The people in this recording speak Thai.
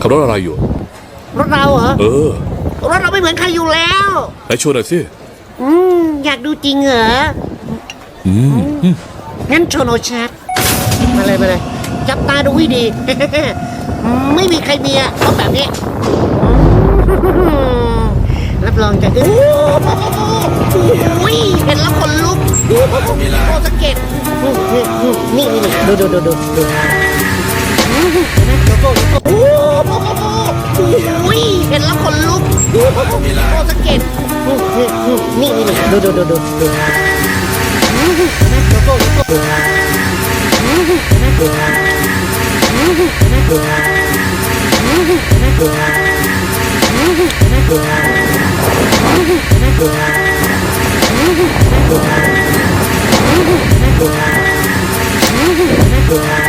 ขับรถอะไรอยู่ รถเราเหรอ เออ รถเราไม่เหมือนใครอยู่แล้วไหนโชว์หน่อยสิ อืม อยากดูจริงเหรอ อืม งั้นโชว์โนชัดมาเลยมาเลยจับตาดูให้ดี ไม่มีใครเมียะรถแบบนี้ รับรองจะอ้อโอ้ยเห็นแล้วขนลุกโอ้โังเกตนี่นี่นี่ดูดูดูดูดูโอ้สเก็ตนี่นี่นี่ดูดูดูดูดูโลโก้โลโก้ดูดู